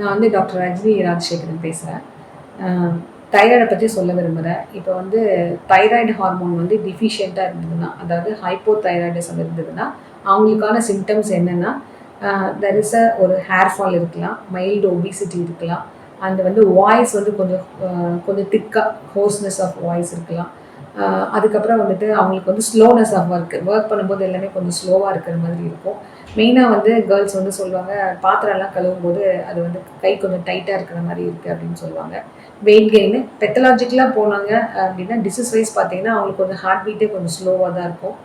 நான் வந்து டாக்டர் ரஜினி ராஜசேகரன் பேசுகிறேன் தைராய்டை பற்றி சொல்ல விரும்புகிறேன் இப்போ வந்து தைராய்டு ஹார்மோன் வந்து டிஃபிஷியண்ட்டாக இருந்ததுன்னா அதாவது ஹைப்போ தைராய்டிசம் இருந்ததுன்னா அவங்களுக்கான சிம்டம்ஸ் என்னென்னா தெர் இஸ் அ ஒரு ஹேர் ஃபால் இருக்கலாம் மைல்டு ஒபிசிட்டி இருக்கலாம் அண்ட் வந்து வாய்ஸ் வந்து கொஞ்சம் கொஞ்சம் திக்காக ஹோஸ்னஸ் ஆஃப் வாய்ஸ் இருக்கலாம். அதுக்கப்புறம் வந்துட்டு அவங்களுக்கு வந்து ஸ்லோனஸ் ஆஃப் ஒர்க் ஒர்க் பண்ணும்போது எல்லாமே கொஞ்சம் ஸ்லோவாக இருக்கிற மாதிரி இருக்கும். மெயினாக வந்து கேர்ள்ஸ் வந்து சொல்லுவாங்க பாத்திரம்லாம் கழுவும் போது அது வந்து கை கொஞ்சம் டைட்டாக இருக்கிற மாதிரி இருக்குது அப்படின்னு சொல்லுவாங்க. வெயிட் கெயின் பெத்தலாஜிக்கலாக போனாங்க அப்படின்னா டிசீஸ் வைஸ் பார்த்தீங்கன்னா அவங்களுக்கு கொஞ்சம் ஹார்ட் பீட்டே கொஞ்சம் ஸ்லோவாக தான் இருக்கும்.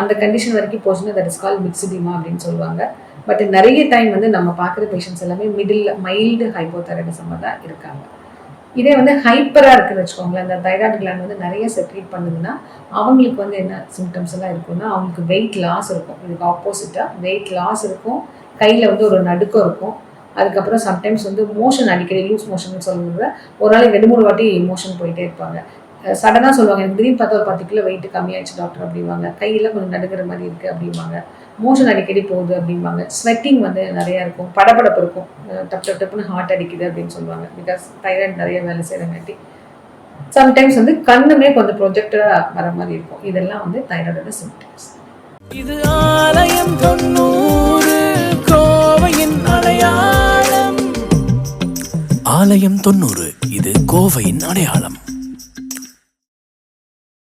அந்த கண்டிஷன் வரைக்கும் போச்சுன்னா தட் இஸ் கால் மிக்சிடிமா அப்படின்னு சொல்லுவாங்க. பட் நிறைய டைம் வந்து நம்ம பார்க்குற பேஷண்ட்ஸ் எல்லாமே மிடில் மைல்டு ஹைப்போதைரடிசமாக தான் இருக்காங்க. இதே வந்து ஹைப்பராக இருக்குன்னு வச்சுக்கோங்களேன். அந்த தைராய்டு கிளாண்ட் வந்து நிறைய செப்ரேட் பண்ணுதுன்னா அவங்களுக்கு வந்து என்ன சிம்டம்ஸ் எல்லாம் இருக்கும்னா அவங்களுக்கு வெயிட் லாஸ் இருக்கும். இதுக்கு ஆப்போசிட்டாக வெயிட் லாஸ் இருக்கும். கையில் வந்து ஒரு நடுக்கம் இருக்கும். அதுக்கப்புறம் சம்டைம்ஸ் வந்து மோஷன் அடிக்கடி லூஸ் மோஷன் சொல்லும்போது ஒரு நாளைக்கு ரெண்டு மூணு வாட்டி மோஷன் போயிட்டே இருப்பாங்க. சடனாக சொல்லுவாங்க எனக்கு திடீர்னு பார்த்தா ஒரு பத்து கிலோ வெயிட் கம்மியாயிடுச்சு டாக்டர் அப்படிம்பாங்க. கையில் கொஞ்சம் நடுங்கிற மாதிரி இருக்குது அப்படிம்பாங்க. மோஷன் அடிக்கடி போகுது அப்படிம்பாங்க. ஸ்வெட்டிங் வந்து நிறையா இருக்கும். படபடப்பு இருக்கும். டப் டப் டப்னு ஹார்ட் அடிக்குது அப்படின்னு சொல்லுவாங்க. பிகாஸ் தைராய்டு நிறைய வேலை செய்கிறங்காட்டி சம்டைம்ஸ் வந்து கண்ணுமே கொஞ்சம் ப்ரொஜெக்டடாக வர மாதிரி இருக்கும். இதெல்லாம் வந்து தைராய்டோட சிம்டம்ஸ் இது ஆலயம் தொண்ணூறு கோவையின் அடையாளம். ஆலயம் தொண்ணூறு இது கோவையின் அடையாளம்.